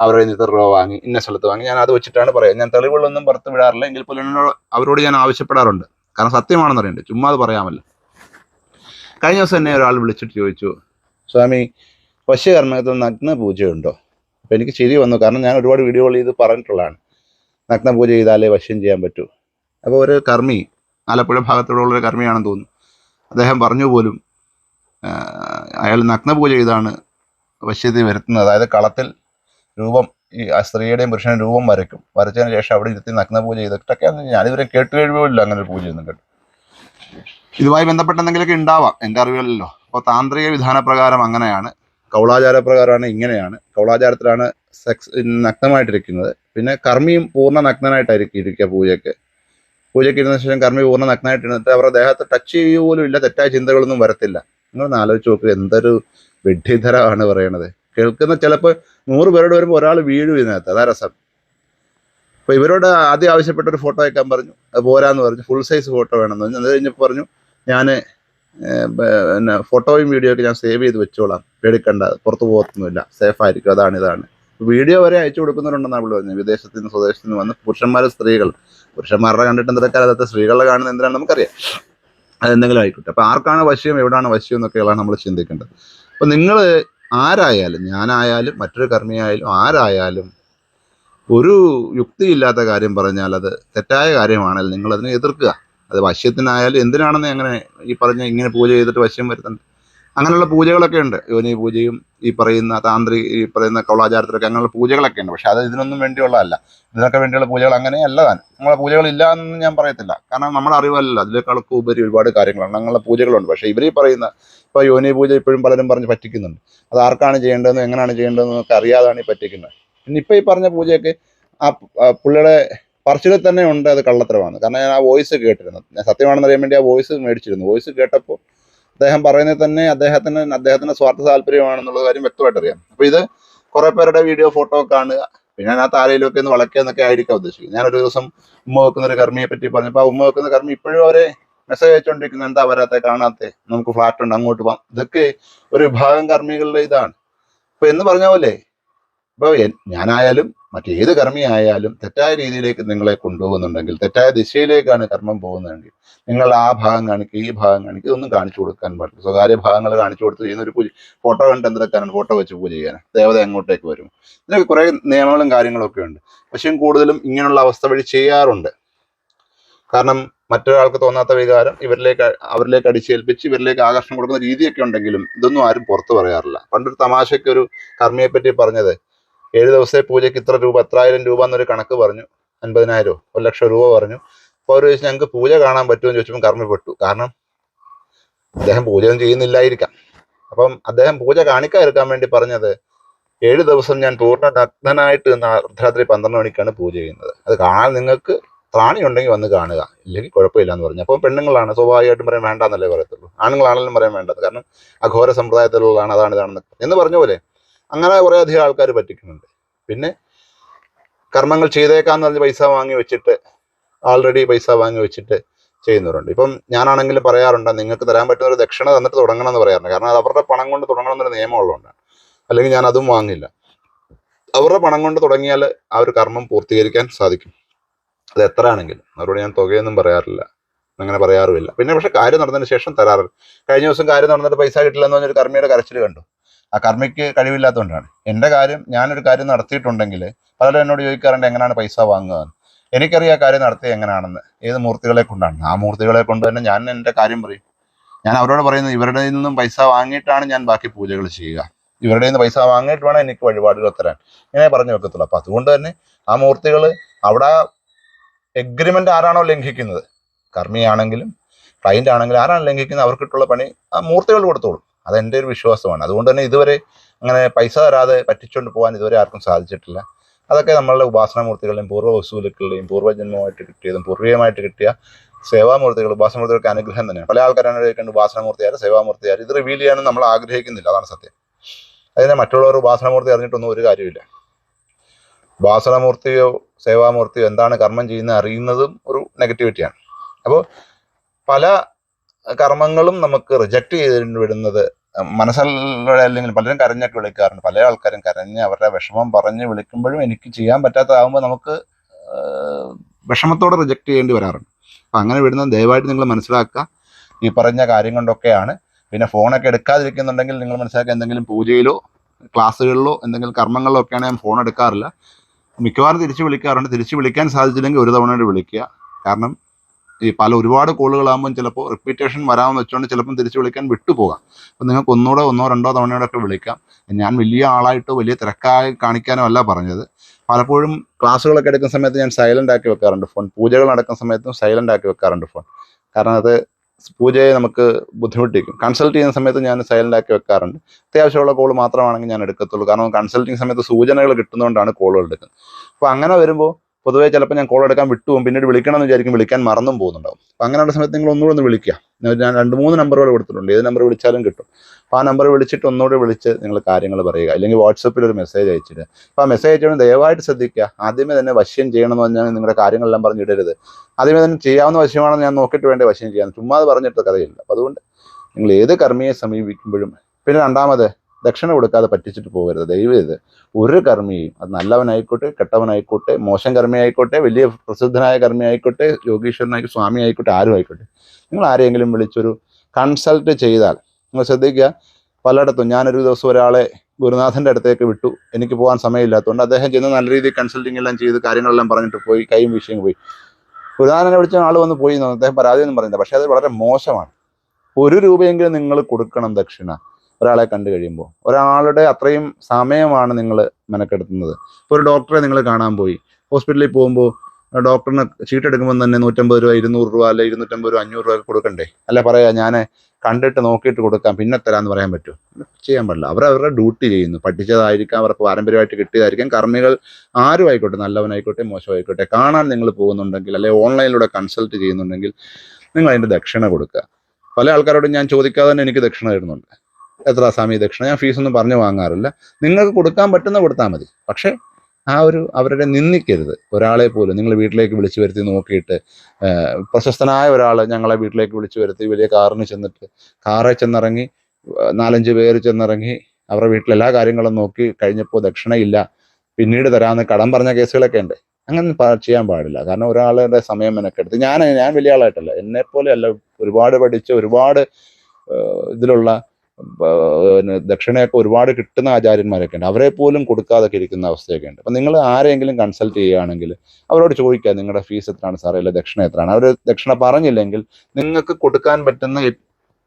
Speaker 1: അവരുടെ ഇത്ര രൂപ വാങ്ങി ഇന്ന സ്ഥലത്ത് വാങ്ങി. ഞാൻ അത് വെച്ചിട്ടാണ് പറയുന്നത് ഞാൻ തെളിവുകളൊന്നും പുറത്ത് വിടാറില്ല. എങ്കിൽ പോലും അവരോട് ഞാൻ ആവശ്യപ്പെടാറുണ്ട്. കാരണം സത്യമാണെന്ന് അറിയണ്ടേ? ചുമ്മാ അത് പറയാമല്ല. കഴിഞ്ഞ ദിവസം എന്നെ ഒരാൾ വിളിച്ചിട്ട് ചോദിച്ചു സ്വാമി വശ്യകർമ്മത്തിൽ നഗ്ന പൂജയുണ്ടോ അപ്പോൾ എനിക്ക് ചിരി വന്നു. കാരണം ഞാൻ ഒരുപാട് വീഡിയോകൾ ഇത് പറഞ്ഞിട്ടുള്ളതാണ്. നഗ്ന പൂജ ചെയ്താലേ വശ്യം ചെയ്യാൻ പറ്റൂ. അപ്പോൾ ഒരു കർമ്മി ആലപ്പുഴ ഭാഗത്തുള്ള ഒരു കർമ്മിയാണെന്ന് തോന്നുന്നു. അദ്ദേഹം പറഞ്ഞു പോലും അയാൾ നഗ്നപൂജ ചെയ്താണ് വശ്യത വരുത്തുന്നത്. അതായത് കളത്തിൽ രൂപം ഈ ആ സ്ത്രീയുടെയും പുരുഷനും രൂപം വരയ്ക്കും. വരച്ചതിന് ശേഷം അവിടെ ഇരുത്തി നഗ്നപൂജ ചെയ്തിട്ടൊക്കെ ഞാനിതുവരെ കേട്ട് കഴിവില്ല അങ്ങനെ ഒരു പൂജയൊന്നും കേട്ടു. ഇതുമായി ബന്ധപ്പെട്ട എന്തെങ്കിലുമൊക്കെ ഉണ്ടാവാം എന്റെ അറിവിലല്ലോ അപ്പോൾ താന്ത്രിക വിധാനപ്രകാരം അങ്ങനെയാണ്. കൗളാചാരപ്രകാരമാണ് ഇങ്ങനെയാണ്. കൗളാചാരത്തിലാണ് സെക്സ് നഗ്നമായിട്ടിരിക്കുന്നത്. പിന്നെ കർമ്മിയും പൂർണ നഗ്നനായിട്ടായിരിക്കും ഇരിക്കുക പൂജയ്ക്ക്. പൂജയ്ക്ക് ഇരുന്ന ശേഷം കർമ്മി പൂർണ നഗ്നമായിട്ട് ഇരുന്നിട്ട് അവരുടെ ദേഹത്ത് ടച്ച് ചെയ്യുക പോലും ഇല്ല തെറ്റായ ചിന്തകളൊന്നും വരത്തില്ല. നിങ്ങളൊന്ന് ആലോചിച്ച് നോക്കുക എന്തൊരു വിഡ്ഢിതരമാണ് പറയണത്. കേൾക്കുന്ന ചിലപ്പോൾ നൂറ് പേരോട് വരുമ്പോൾ ഒരാൾ വീഴും ഇതിനകത്ത്. അതാ രസം. അപ്പോൾ ഇവരോട് ആദ്യം ആവശ്യപ്പെട്ട ഒരു ഫോട്ടോ അയക്കാൻ പറഞ്ഞു. അത് പോരാന്ന് പറഞ്ഞു. ഫുൾ സൈസ് ഫോട്ടോ വേണമെന്ന് പറഞ്ഞു. അത് കഴിഞ്ഞപ്പോൾ പറഞ്ഞു ഞാൻ പിന്നെ ഫോട്ടോയും വീഡിയോയൊക്കെ ഞാൻ സേവ് ചെയ്ത് വെച്ചോളാം. പേടിക്കണ്ട പുറത്ത് പോകത്തൊന്നുമില്ല. സേഫായിരിക്കും അതാണ് ഇതാണ്. വീഡിയോ വരെ അയച്ചു കൊടുക്കുന്നവരുണ്ടെന്നാണ് അവൾ പറഞ്ഞത്. വിദേശത്ത് നിന്ന് സ്വദേശത്ത് നിന്ന് വന്ന് പുരുഷന്മാരും സ്ത്രീകൾ പുരുഷന്മാരുടെ കണ്ടിട്ട് എന്തൊക്കെ സ്ത്രീകളെ കാണുന്ന എന്തിനാണ് നമുക്കറിയാം. അതെന്തെങ്കിലും ആയിക്കോട്ടെ. അപ്പൊ ആർക്കാണ് വശ്യം എവിടാണ് വശ്യം എന്നൊക്കെയാണ് നമ്മൾ ചിന്തിക്കേണ്ടത്. അപ്പൊ നിങ്ങൾ ആരായാലും ഞാനായാലും മറ്റൊരു കർമ്മിയായാലും ആരായാലും ഒരു യുക്തിയില്ലാത്ത കാര്യം പറഞ്ഞാൽ അത് തെറ്റായ കാര്യമാണെങ്കിൽ നിങ്ങൾ അതിനെ എതിർക്കുക. അത് വശ്യത്തിനായാലും എന്തിനാണെന്ന് അങ്ങനെ ഈ പറഞ്ഞ ഇങ്ങനെ പൂജ ചെയ്തിട്ട് വശ്യം വരുത്തുന്നത് അങ്ങനെയുള്ള പൂജകളൊക്കെ ഉണ്ട്. യോനി പൂജയും ഈ പറയുന്ന താന്ത്രി ഈ പറയുന്ന കൗളാചാരത്തിലൊക്കെ അങ്ങനെയുള്ള പൂജകളൊക്കെ ഉണ്ട്. പക്ഷെ അത് ഇതിനൊന്നും വേണ്ടിയുള്ളതല്ല. ഇതിനൊക്കെ വേണ്ടിയുള്ള പൂജകൾ അങ്ങനെയല്ല താൻ. നമ്മളെ പൂജകൾ ഇല്ല എന്ന് ഞാൻ പറയത്തില്ല. കാരണം നമ്മുടെ അറിവല്ലല്ലോ. അതിനേക്കാളൊക്കെ ഉപരി ഒരുപാട് കാര്യങ്ങളാണ് അങ്ങനെയുള്ള പൂജകളുണ്ട്. പക്ഷേ ഇവർ ഈ പറയുന്ന ഇപ്പോൾ യോനി പൂജ ഇപ്പോഴും പലരും പറഞ്ഞ് പറ്റിക്കുന്നുണ്ട്. അത് ആർക്കാണ് ചെയ്യേണ്ടതെന്ന് എങ്ങനെയാണ് ചെയ്യേണ്ടതെന്ന് ഒക്കെ അറിയാതാണ് ഈ പറ്റിക്കുന്നത്. പിന്നെ ഇപ്പോൾ ഈ പറഞ്ഞ പൂജയൊക്കെ ആ പുള്ളിയുടെ പറച്ചിലിൽ തന്നെ ഉണ്ട് അത് കള്ളത്തരമാണ്. കാരണം ഞാൻ ആ വോയിസ് കേട്ടിരുന്നു ഞാൻ സത്യമാണെന്ന് അറിയാൻ വേണ്ടി ആ വോയിസ് മേടിച്ചിരുന്നു. വോയിസ് കേട്ടപ്പോൾ അദ്ദേഹം പറയുന്നത് തന്നെ അദ്ദേഹത്തിന് അദ്ദേഹത്തിന്റെ സ്വാർത്ഥ താല്പര്യമാണെന്നുള്ള കാര്യം വ്യക്തമായിട്ട് അറിയാം അപ്പൊ ഇത് കുറെ പേരുടെ വീഡിയോ ഫോട്ടോ കാണുക. പിന്നെ ഞാൻ താരയിലൊക്കെ ഒക്കെ ഒന്ന് വളക്കുക എന്നൊക്കെ ആയിരിക്കാം ഉദ്ദേശിക്കുന്നത്. ഒരു ദിവസം ഉമ്മ വെക്കുന്ന ഒരു കർമ്മിയെ പറ്റി പറഞ്ഞപ്പോൾ ആ ഉമ്മ വെക്കുന്ന കർമ്മി ഇപ്പോഴും അവരെ മെസ്സേജ് അയച്ചുകൊണ്ടിരിക്കുന്നത് എന്താ വരാത്തെ കാണാത്തെ? നമുക്ക് ഫ്ലാറ്റ് ഉണ്ട് അങ്ങോട്ട് പോകാം. ഇതൊക്കെ ഒരു വിഭാഗം കർമ്മികളുടെ ഇതാണ്. അപ്പൊ എന്ന് പറഞ്ഞ പോലെ എൻ- ഞാനായാലും മറ്റേത് കർമ്മിയായാലും തെറ്റായ രീതിയിലേക്ക് നിങ്ങളെ കൊണ്ടുപോകുന്നുണ്ടെങ്കിൽ തെറ്റായ ദിശയിലേക്കാണ് കർമ്മം പോകുന്നതെങ്കിൽ നിങ്ങൾ ആ ഭാഗം കാണിക്കുക ഈ ഭാഗം കാണിക്കുക ഇതൊന്നും കാണിച്ചു കൊടുക്കാൻ പാടില്ല. സ്വകാര്യ ഭാഗങ്ങൾ കാണിച്ചു കൊടുത്ത് ചെയ്യുന്ന ഒരു പൂജ ഫോട്ടോ കണ്ട് എന്തെടുക്കാനാണ് ഫോട്ടോ വെച്ച് പൂജ ചെയ്യാൻ. ദേവത അങ്ങോട്ടേക്ക് വരും? ഇതിനൊക്കെ കുറേ നിയമങ്ങളും കാര്യങ്ങളൊക്കെ ഉണ്ട്. പക്ഷേ കൂടുതലും ഇങ്ങനെയുള്ള അവസ്ഥ വഴി ചെയ്യാറുണ്ട്. കാരണം മറ്റൊരാൾക്ക് തോന്നാത്ത വികാരം ഇവരിലേക്ക് അവരിലേക്ക് അടിച്ചേൽപ്പിച്ച് ഇവരിലേക്ക് ആകർഷണം കൊടുക്കുന്ന രീതിയൊക്കെ ഉണ്ടെങ്കിലും ഇതൊന്നും ആരും പുറത്തു പറയാറില്ല. പണ്ടൊരു തമാശയ്ക്ക് ഒരു കർമ്മിയെ പറ്റി പറഞ്ഞത് ഏഴ് ദിവസത്തെ പൂജയ്ക്ക് ഇത്ര രൂപ എത്രായിരം രൂപ എന്നൊരു കണക്ക് പറഞ്ഞു. അൻപതിനായിരമോ ഒരു ലക്ഷം രൂപ പറഞ്ഞു. അപ്പോൾ അവർ ചോദിച്ചു ഞങ്ങൾക്ക് പൂജ കാണാൻ പറ്റുമെന്ന് ചോദിച്ചപ്പോൾ കർമ്മപ്പെട്ടു കാരണം അദ്ദേഹം പൂജ ഒന്നും ചെയ്യുന്നില്ലായിരിക്കാം. അപ്പം അദ്ദേഹം പൂജ കാണിക്കാതിരിക്കാൻ വേണ്ടി പറഞ്ഞത് ഏഴ് ദിവസം ഞാൻ പൂർണ നഗ്നനായിട്ട് നിന്ന് അർദ്ധരാത്രി പന്ത്രണ്ട് മണിക്കാണ് പൂജ ചെയ്യുന്നത്. അത് കാണാൻ നിങ്ങൾക്ക് ത്രാണി ഉണ്ടെങ്കിൽ വന്ന് കാണുക. ഇല്ലെങ്കിൽ കുഴപ്പമില്ല എന്ന് പറഞ്ഞു. അപ്പോൾ പെണ്ണുങ്ങളാണ് സ്വാഭാവികമായിട്ടും പറയാൻ വേണ്ടെന്നല്ലേ പറയത്തുള്ളൂ. ആണുങ്ങളാണെങ്കിലും പറയാൻ വേണ്ടത് കാരണം അഘോര സമ്പ്രദായത്തിലുള്ളതാണ് അതാണ് ഇതാണെന്ന് എന്ന് പറഞ്ഞ പോലെ അങ്ങനെ കുറേ അധികം ആൾക്കാർ പറ്റിക്കുന്നുണ്ട്. പിന്നെ കർമ്മങ്ങൾ ചെയ്തേക്കാന്ന് പറഞ്ഞ് പൈസ വാങ്ങി വെച്ചിട്ട് ആൾറെഡി പൈസ വാങ്ങി വെച്ചിട്ട് ചെയ്യുന്നവരുണ്ട്. ഇപ്പം ഞാനാണെങ്കിലും പറയാറുണ്ട് നിങ്ങൾക്ക് തരാൻ പറ്റുന്ന ഒരു ദക്ഷിണ തന്നിട്ട് തുടങ്ങണം എന്ന് പറയാറുണ്ട്. കാരണം അത് അവരുടെ പണം കൊണ്ട് തുടങ്ങണം എന്നൊരു നിയമം ഉള്ളതുകൊണ്ടാണ്. അല്ലെങ്കിൽ ഞാൻ അതും വാങ്ങില്ല. അവരുടെ പണം കൊണ്ട് തുടങ്ങിയാൽ ആ ഒരു കർമ്മം പൂർത്തീകരിക്കാൻ സാധിക്കും. അത് എത്ര ആണെങ്കിലും അവരോട് ഞാൻ തുകയൊന്നും പറയാറില്ല. അങ്ങനെ പറയാറുമില്ല. പിന്നെ പക്ഷെ കാര്യം നടന്നതിന് ശേഷം തരാറ്. കഴിഞ്ഞ ദിവസം കാര്യം നടന്നിട്ട് പൈസ കിട്ടില്ല എന്ന് പറഞ്ഞൊരു കർമ്മിയുടെ കരച്ചിൽ കണ്ടു. ആ കർമ്മിക്ക് കഴിവില്ലാത്തതുകൊണ്ടാണ്. എന്റെ കാര്യം ഞാനൊരു കാര്യം നടത്തിയിട്ടുണ്ടെങ്കിൽ പലരും എന്നോട് ചോദിക്കാറുണ്ട് എങ്ങനെയാണ് പൈസ വാങ്ങുക. എനിക്കറിയാം കാര്യം നടത്തിയത് എങ്ങനെയാണെന്ന് ഏത് മൂർത്തികളെ കൊണ്ടാണ്. ആ മൂർത്തികളെ കൊണ്ട് തന്നെ ഞാൻ എന്റെ കാര്യം പറയും. ഞാൻ അവരോട് പറയുന്നത് ഇവരുടെ നിന്നും പൈസ വാങ്ങിയിട്ടാണ് ഞാൻ ബാക്കി പൂജകൾ ചെയ്യുക. ഇവരുടെ നിന്ന് പൈസ വാങ്ങിയിട്ട് വേണം എനിക്ക് വഴിപാടുകൾ തരാൻ. ഇങ്ങനെ പറഞ്ഞു വെക്കത്തുള്ളൂ. അപ്പം അതുകൊണ്ട് തന്നെ ആ മൂർത്തികൾ അവിടെ എഗ്രിമെന്റ് ആരാണോ ലംഘിക്കുന്നത്? കർമ്മിയാണെങ്കിലും ക്ലയന്റ് ആണെങ്കിലും ആരാണ് ലംഘിക്കുന്നത്? അവർക്കിട്ടുള്ള പണി ആ മൂർത്തികൾ കൊടുത്തോളും. അതെന്റെ ഒരു വിശ്വാസമാണ്. അതുകൊണ്ട് തന്നെ ഇതുവരെ അങ്ങനെ പൈസ തരാതെ പറ്റിച്ചുകൊണ്ട് പോകാൻ ഇതുവരെ ആർക്കും സാധിച്ചിട്ടില്ല. അതൊക്കെ നമ്മളുടെ ഉപാസനാമൂർത്തികളുടെയും പൂർവ വസൂലുക്കളുടെയും പൂർവജന്മമായിട്ട് കിട്ടിയതും പൂർവികമായിട്ട് കിട്ടിയ സേവാമൂർത്തികൾ ഉപാസനമൂർത്തികൾക്ക് അനുഗ്രഹം തന്നെയാണ്. പല ആൾക്കാരാണ് ചോദിക്കേണ്ടത് ഉപാസനമൂർത്തിയാർ സേവാമൂർത്തിയാർ ഇത് റിവീൽ ചെയ്യാനും നമ്മൾ ആഗ്രഹിക്കുന്നില്ല. അതാണ് സത്യം. അതിനെ മറ്റുള്ളവർ ഉപാസനമൂർത്തി അറിഞ്ഞിട്ടൊന്നും ഒരു കാര്യമില്ല ഉപാസനമൂർത്തിയോ സേവാമൂർത്തിയോ എന്താണ് കർമ്മം ചെയ്യുന്നത് അറിയുന്നതും ഒരു നെഗറ്റിവിറ്റിയാണ് അപ്പോൾ പല കർമ്മങ്ങളും നമുക്ക് റിജക്റ്റ് ചെയ്ത് വിടുന്നത് മനസ്സിലൂടെ അല്ലെങ്കിൽ പലരും കരഞ്ഞൊക്കെ വിളിക്കാറുണ്ട്. പല ആൾക്കാരും കരഞ്ഞ് അവരുടെ വിഷമം പറഞ്ഞ് വിളിക്കുമ്പോഴും എനിക്ക് ചെയ്യാൻ പറ്റാത്തതാകുമ്പോൾ നമുക്ക് വിഷമത്തോടെ റിജക്റ്റ് ചെയ്യേണ്ടി വരാറുണ്ട്. അപ്പം അങ്ങനെ വിടുന്നത് ദയവായിട്ട് നിങ്ങൾ മനസ്സിലാക്കുക. ഈ പറഞ്ഞ കാര്യം കൊണ്ടൊക്കെയാണ്. പിന്നെ ഫോണൊക്കെ എടുക്കാതിരിക്കുന്നുണ്ടെങ്കിൽ നിങ്ങൾ മനസ്സിലാക്കുക എന്തെങ്കിലും പൂജയിലോ ക്ലാസ്സുകളിലോ എന്തെങ്കിലും കർമ്മങ്ങളിലോ ഒക്കെയാണ് ഞാൻ ഫോൺ എടുക്കാറില്ല. മിക്കവാറും തിരിച്ച് വിളിക്കാറുണ്ട്. തിരിച്ച് വിളിക്കാൻ സാധിച്ചില്ലെങ്കിൽ ഒരു തവണ വിളിക്കുക. കാരണം ഈ പല ഒരുപാട് കോളുകളാകുമ്പോൾ ചിലപ്പോൾ റിപ്പീറ്റേഷൻ വരാമെന്ന് വെച്ചുകൊണ്ട് ചിലപ്പം തിരിച്ചു വിളിക്കാൻ വിട്ടുപോകാം. അപ്പം നിങ്ങൾക്ക് ഒന്നുകൂടെ ഒന്നോ രണ്ടോ തവണയോടെ ഒക്കെ വിളിക്കാം. ഞാൻ വലിയ ആളായിട്ടോ വലിയ തിരക്കായി കാണിക്കാനോ അല്ല പറഞ്ഞത്. പലപ്പോഴും ക്ലാസ്സുകളൊക്കെ എടുക്കുന്ന സമയത്ത് ഞാൻ സൈലന്റ് ആക്കി വെക്കാറുണ്ട് ഫോൺ പൂജകൾ നടക്കുന്ന സമയത്തും സൈലന്റ് ആക്കി വെക്കാറുണ്ട് ഫോൺ കാരണം അത് പൂജയെ നമുക്ക് ബുദ്ധിമുട്ടിക്കും. കൺസൾട്ട് ചെയ്യുന്ന സമയത്ത് ഞാൻ സൈലന്റ് ആക്കി വെക്കാറുണ്ട്. അത്യാവശ്യമുള്ള കോൾ മാത്രമാണെങ്കിൽ ഞാൻ എടുക്കത്തുള്ളൂ. കാരണം കൺസൾട്ടിങ് സമയത്ത് സൂചനകൾ കിട്ടുന്നതുകൊണ്ടാണ് കോളുകൾ എടുക്കുന്നത്. അപ്പോൾ അങ്ങനെ വരുമ്പോൾ പൊതുവേ ചിലപ്പോൾ ഞാൻ കോൾ എടുക്കാൻ വിട്ടുപോകും പിന്നീട് വിളിക്കണം എന്ന് വിചാരിക്കും വിളിക്കാൻ മറന്നും പോകുന്നുണ്ടാവും. അപ്പം അങ്ങനെയുള്ള സമയത്ത് നിങ്ങൾ ഒന്നുകൂടെ ഒന്ന് വിളിക്കുക. ഞാൻ രണ്ട് മൂന്ന് നമ്പറുകൾ കൊടുത്തിട്ടുണ്ട്. ഏത് നമ്പർ വിളിച്ചാലും കിട്ടും. അപ്പോൾ ആ നമ്പർ വിളിച്ചിട്ട് ഒന്നുകൂടെ വിളിച്ച് നിങ്ങൾ കാര്യങ്ങൾ പറയുക. അല്ലെങ്കിൽ വാട്സപ്പിൽ ഒരു മെസ്സേജ് അയച്ചിട്ട് അപ്പോൾ ആ മെസ്സേജ് അയച്ചോണ്ട് ദയവായിട്ട് ശ്രദ്ധിക്കുക. ആദ്യമേ തന്നെ വശ്യം ചെയ്യണമെന്ന് പറഞ്ഞാൽ നിങ്ങളുടെ കാര്യങ്ങളെല്ലാം പറഞ്ഞിടരുത് ആദ്യമേ തന്നെ ചെയ്യാവുന്ന വശ്യമാണെന്ന് ഞാൻ നോക്കിയിട്ട് വേണ്ട വശ്യം ചെയ്യാൻ. ചുമ്മാതെ പറഞ്ഞിട്ട് കഥയില്ല. അപ്പോൾ അതുകൊണ്ട് നിങ്ങൾ ഏത് കർമ്മിയെ സമീപിക്കുമ്പോഴും പിന്നെ രണ്ടാമത് ദക്ഷിണ കൊടുക്കാതെ പറ്റിച്ചിട്ട് പോകരുത്. ദൈവം ഒരു കർമ്മിയും അത് നല്ലവനായിക്കോട്ടെ കെട്ടവനായിക്കോട്ടെ മോശം കർമ്മിയായിക്കോട്ടെ വലിയ പ്രസിദ്ധനായ കർമ്മിയായിക്കോട്ടെ യോഗീശ്വരനായി സ്വാമി ആയിക്കോട്ടെ ആരും ആയിക്കോട്ടെ. നിങ്ങൾ ആരെങ്കിലും വിളിച്ചൊരു കൺസൾട്ട് ചെയ്താൽ നിങ്ങൾ ശ്രദ്ധിക്കുക പലയിടത്തും ഞാനൊരു ദിവസം ഒരാളെ ഗുരുനാഥന്റെ അടുത്തേക്ക് വിട്ടു. എനിക്ക് പോകാൻ സമയമില്ലാത്തതുകൊണ്ട് അദ്ദേഹം ചെന്ന് നല്ല രീതിയിൽ കൺസൾട്ടിങ് എല്ലാം ചെയ്ത് കാര്യങ്ങളെല്ലാം പറഞ്ഞിട്ട് പോയി കൈയും വിഷയം പോയി. ഗുരുനാഥനെ വിളിച്ച ആൾ വന്ന് പോയി അദ്ദേഹം പരാതിയൊന്നും പറഞ്ഞില്ല. പക്ഷേ അത് വളരെ മോശമാണ്. ഒരു രൂപയെങ്കിലും നിങ്ങൾ കൊടുക്കണം ദക്ഷിണ. ഒരാളെ കണ്ടു കഴിയുമ്പോൾ. ഒരാളുടെ അത്രയും സമയമാണ് നിങ്ങൾ മെനക്കെടുത്തുന്നത്. ഇപ്പോൾ ഒരു ഡോക്ടറെ നിങ്ങൾ കാണാൻ പോയി. ഹോസ്പിറ്റലിൽ പോകുമ്പോൾ ഡോക്ടറിന് ചീട്ട് എടുക്കുമ്പോൾ തന്നെ നൂറ്റമ്പത് രൂപ ഇരുന്നൂറ് രൂപ അല്ലെ ഇരുന്നൂറ്റമ്പത് രൂപ അഞ്ഞൂറ് രൂപ കൊടുക്കണ്ടേ? അല്ല പറയാ ഞാൻ കണ്ടിട്ട് നോക്കിയിട്ട് കൊടുക്കാം പിന്നെ തരാമെന്ന് പറയാൻ പറ്റുമോ? ചെയ്യാൻ പാടില്ല. അവർ അവരുടെ ഡ്യൂട്ടി ചെയ്യുന്നു. പഠിച്ചതായിരിക്കാം അവർക്ക് പാരമ്പര്യമായിട്ട് കിട്ടിയതായിരിക്കാം. കർമ്മികൾ ആരും ആയിക്കോട്ടെ നല്ലവനായിക്കോട്ടെ മോശമായിക്കോട്ടെ കാണാൻ നിങ്ങൾ പോകുന്നുണ്ടെങ്കിൽ അല്ലെ ഓൺലൈനിലൂടെ കൺസൾട്ട് ചെയ്യുന്നുണ്ടെങ്കിൽ നിങ്ങൾ അതിന്റെ ദക്ഷിണ കൊടുക്കുക. പല ആൾക്കാരോടും ഞാൻ ചോദിക്കാതെ തന്നെ എനിക്ക് ദക്ഷിണ തരുന്നുണ്ട്. എത്ര സ്വാമി ദക്ഷിണ? ഞാൻ ഫീസൊന്നും പറഞ്ഞു വാങ്ങാറില്ല. നിങ്ങൾക്ക് കൊടുക്കാൻ പറ്റുന്ന കൊടുത്താൽ മതി. പക്ഷേ ആ ഒരു അവരുടെ നിന്ദിക്കരുത്. ഒരാളെ പോലും നിങ്ങൾ വീട്ടിലേക്ക് വിളിച്ചു വരുത്തി നോക്കിയിട്ട് പ്രശസ്തനായ ഒരാൾ ഞങ്ങളെ വീട്ടിലേക്ക് വിളിച്ചു വരുത്തി വലിയ കാറിന് ചെന്നിട്ട് കാറിൽ ചെന്നിറങ്ങി നാലഞ്ച് പേര് ചെന്നിറങ്ങി അവരുടെ വീട്ടിലെ എല്ലാ കാര്യങ്ങളും നോക്കി കഴിഞ്ഞപ്പോൾ ദക്ഷിണയില്ല പിന്നീട് തരാമെന്ന് കടം പറഞ്ഞ കേസുകളൊക്കെ ഉണ്ട്. അങ്ങനെ ചെയ്യാൻ പാടില്ല. കാരണം ഒരാളുടെ സമയം മെനക്കെടുത്ത് ഞാൻ ഞാൻ വലിയ ആളായിട്ടല്ല. എന്നെപ്പോലെയല്ല ഒരുപാട് പഠിച്ച് ഒരുപാട് ഇതിലുള്ള ദക്ഷിണയൊക്കെ ഒരുപാട് കിട്ടുന്ന ആചാര്യന്മാരൊക്കെ ഉണ്ട്. അവരെ പോലും കൊടുക്കാതൊക്കെ ഇരിക്കുന്ന അവസ്ഥയൊക്കെ ഉണ്ട്. അപ്പം നിങ്ങൾ ആരെങ്കിലും കൺസൾട്ട് ചെയ്യുകയാണെങ്കിൽ അവരോട് ചോദിക്കുക നിങ്ങളുടെ ഫീസ് എത്രയാണ് സാറേ അല്ലെ ദക്ഷിണ എത്രയാണ്? അവർ ദക്ഷിണ പറഞ്ഞില്ലെങ്കിൽ നിങ്ങൾക്ക് കൊടുക്കാൻ പറ്റുന്ന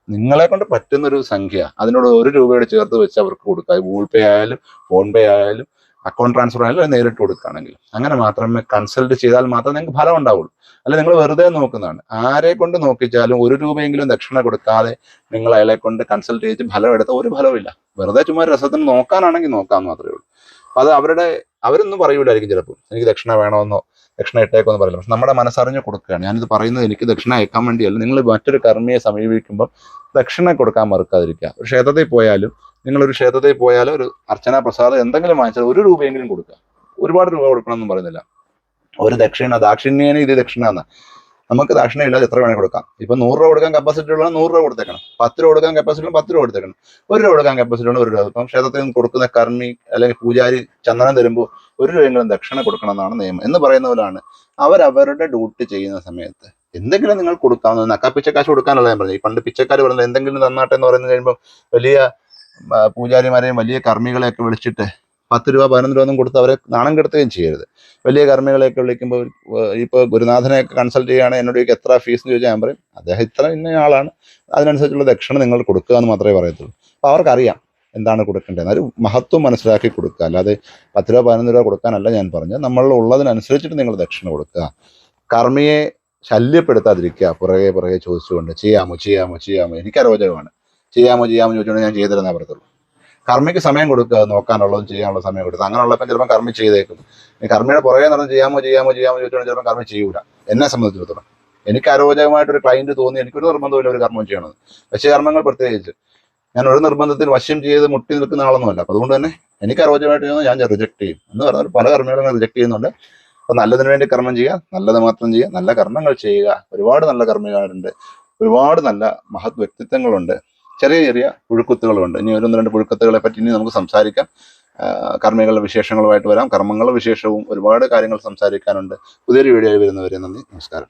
Speaker 1: നിങ്ങളെ കൊണ്ട് പറ്റുന്ന ഒരു സംഖ്യ അതിനോട് ഒരു രൂപയോട് ചേർത്ത് വെച്ച് അവർക്ക് കൊടുക്കുക ഗൂഗിൾ പേ ആയാലും ഫോൺ പേ ആയാലും അക്കൗണ്ട് ട്രാൻസ്ഫർ ആണെങ്കിലും നേരിട്ട് കൊടുക്കുകയാണെങ്കിൽ. അങ്ങനെ മാത്രമേ കൺസൾട്ട് ചെയ്താൽ മാത്രമേ നിങ്ങൾക്ക് ഫലം ഉണ്ടാവുള്ളൂ. അല്ല നിങ്ങൾ വെറുതെ നോക്കുന്നതാണ്. ആരെ കൊണ്ട് നോക്കിച്ചാലും ഒരു രൂപയെങ്കിലും ദക്ഷിണ കൊടുക്കാതെ നിങ്ങൾ അയാളെ കൊണ്ട് കൺസൾട്ട് ചെയ്ത് ഫലം എടുത്ത ഒരു ഫലവുമില്ല. വെറുതെ ചുമ്മാ രസത്തിന് നോക്കാനാണെങ്കിൽ നോക്കാൻ മാത്രമേ ഉള്ളൂ. അത് അവരുടെ അവരൊന്നും പറയൂലായിരിക്കും ചിലപ്പോൾ. എനിക്ക് ദക്ഷിണ വേണമെന്നോ ദക്ഷിണ ഇട്ടേക്കോന്ന് പറയില്ല. പക്ഷെ നമ്മുടെ മനസ്സറിഞ്ഞ് കൊടുക്കുകയാണ്. ഞാനിത് പറയുന്നത് എനിക്ക് ദക്ഷിണ അയക്കാൻ വേണ്ടിയല്ല. നിങ്ങൾ മറ്റൊരു കർമ്മിയെ സമീപിക്കുമ്പോൾ ദക്ഷിണ കൊടുക്കാൻ മറക്കാതിരിക്കുക. ഒരു ക്ഷേത്രത്തിൽ പോയാലും നിങ്ങളൊരു ക്ഷേത്രത്തിൽ പോയാലും ഒരു അർച്ചന പ്രസാദം എന്തെങ്കിലും വാങ്ങിച്ചാൽ ഒരു രൂപയെങ്കിലും കൊടുക്കുക. ഒരുപാട് രൂപ കൊടുക്കണം എന്ന് പറയുന്നില്ല. ഒരു ദക്ഷിണ ദാക്ഷിണ്യേന ഇത് ദക്ഷിണ എന്ന് നമുക്ക് ദക്ഷിണ ഇല്ലാതെ എത്ര വേണമെങ്കിൽ കൊടുക്കാം. ഇപ്പൊ നൂറ് രൂപ കൊടുക്കാൻ കപ്പാസിറ്റി ഉള്ള നൂറ് രൂപ കൊടുത്തേക്കണം. പത്ത് രൂപ കൊടുക്കാൻ കപ്പാസിറ്റി ഉള്ള പത്ത് രൂപ കൊടുത്തേക്കണം. ഒരു രൂപ കൊടുക്കാൻ കപ്പാസിറ്റി ഉള്ള ഒരു രൂപ ഇപ്പം ക്ഷേത്രത്തിൽ നിന്ന് കൊടുക്കുന്ന കർമ്മി അല്ലെങ്കിൽ പൂജാരി ചന്ദനം തരുമ്പോൾ ഒരു രൂപയെങ്കിലും ദക്ഷിണ കൊടുക്കണം എന്നാണ് നിയമം. എന്ന് പറയുന്ന പോലാണ് അവരവരുടെ ഡ്യൂട്ടി ചെയ്യുന്ന സമയത്ത്. എന്തെങ്കിലും നിങ്ങൾ കൊടുക്കാവുന്ന നക്കാ പിച്ചക്കാശ് കൊടുക്കാനുള്ള ഞാൻ പറഞ്ഞു ഈ പണ്ട് പിച്ചക്കാർ പറഞ്ഞത് എന്തെങ്കിലും തന്നാട്ടെ എന്ന് പറയുന്നത് കഴിയുമ്പോൾ വലിയ പൂജാരിമാരെയും വലിയ കർമ്മികളെയൊക്കെ വിളിച്ചിട്ട് പത്ത് രൂപ പതിനൊന്ന് രൂപ ഒന്നും കൊടുത്ത് അവരെ നാണം കെടുത്തുകയും ചെയ്യരുത്. വലിയ കർമ്മികളെയൊക്കെ വിളിക്കുമ്പോൾ ഇപ്പോൾ ഗുരുനാഥനെയൊക്കെ കൺസൾട്ട് ചെയ്യുകയാണെങ്കിൽ എന്നോട് എത്ര ഫീസ് എന്ന് ചോദിച്ചാൽ ഞാൻ പറയും അദ്ദേഹം ഇത്ര ഇന്ന ആളാണ്. അതിനനുസരിച്ചുള്ള ദക്ഷിണ നിങ്ങൾ കൊടുക്കുക എന്ന് മാത്രമേ പറയത്തുള്ളൂ. അപ്പോൾ അവർക്കറിയാം. എന്താണ് കൊടുക്കേണ്ടത്? ഒരു മഹത്വം മനസ്സിലാക്കി കൊടുക്കുക. അല്ലാതെ പത്ത് രൂപ പതിനൊന്ന് രൂപ കൊടുക്കാനല്ല ഞാൻ പറഞ്ഞത്. നമ്മൾ ഉള്ളതിനനുസരിച്ചിട്ട് നിങ്ങൾ ദക്ഷിണ കൊടുക്കുക. കർമ്മിയെ ശല്യപ്പെടുത്താതിരിക്കുക. പുറകെ പുറകെ ചോദിച്ചുകൊണ്ട് ചെയ്യാമോ ചെയ്യാമോ ചെയ്യാമോ? എനിക്ക് അരോചകമാണ് ചെയ്യാമോ ചെയ്യാമോ ചോദിച്ചുകൊണ്ട് ഞാൻ ചെയ്തിരുന്നേ പറയത്തുള്ളൂ. കർമ്മിക്ക് സമയം കൊടുക്കുക. നോക്കാനുള്ളതും ചെയ്യാനുള്ള സമയം കൊടുക്കുക. അങ്ങനെയുള്ളപ്പോൾ ചിലപ്പോൾ കർമ്മി ചെയ്തേക്കും. കർമ്മിയുടെ പുറകെ നടന്ന് ചെയ്യാമോ ചെയ്യാമോ ചെയ്യാമോ ചോദിച്ചുകൊണ്ട് ചിലപ്പോൾ കർമ്മി ചെയ്യൂല. എന്നെ സംബന്ധിച്ചിടത്തോളം. എനിക്ക് അരോചകമായിട്ടൊരു ക്ലയന്റ് തോന്നി. എനിക്കൊരു നിർബന്ധമില്ല ഒരു കർമ്മം ചെയ്യണമെന്ന്. പക്ഷേ കർമ്മങ്ങൾ പ്രത്യേകിച്ച്. ഞാൻ ഒരു നിർബന്ധത്തിൽ വശ്യം ചെയ്ത് മുട്ടി നിൽക്കുന്ന ആളൊന്നുമല്ല. അപ്പോൾ അതുകൊണ്ട് തന്നെ എനിക്ക് അരോചകമായിട്ട് ഞാൻ റിജക്ട് ചെയ്യും. എന്ന് പറഞ്ഞാൽ പല കർമ്മികളും റിജക്ട് ചെയ്യുന്നുണ്ട്. അപ്പോൾ നല്ലതിന് വേണ്ടി കർമ്മം ചെയ്യുക നല്ലത് മാത്രം ചെയ്യുക നല്ല കർമ്മങ്ങൾ ചെയ്യുക. ഒരുപാട് നല്ല കർമ്മികാരുണ്ട് ഒരുപാട് നല്ല മഹത് വ്യക്തിത്വങ്ങളുണ്ട്. ചെറിയ ചെറിയ പുഴുക്കുത്തുകളുണ്ട്. ഇനി ഒരു രണ്ട് പുഴുക്കുത്തുകളെ പറ്റി ഇനി നമുക്ക് സംസാരിക്കാം. കർമ്മികളുടെ വിശേഷങ്ങളുമായിട്ട് വരാം. കർമ്മങ്ങളുടെ വിശേഷവും ഒരുപാട് കാര്യങ്ങൾ സംസാരിക്കാനുണ്ട്. പുതിയൊരു വീഡിയോയിൽ വരുന്നവരെ നന്ദി. നമസ്കാരം.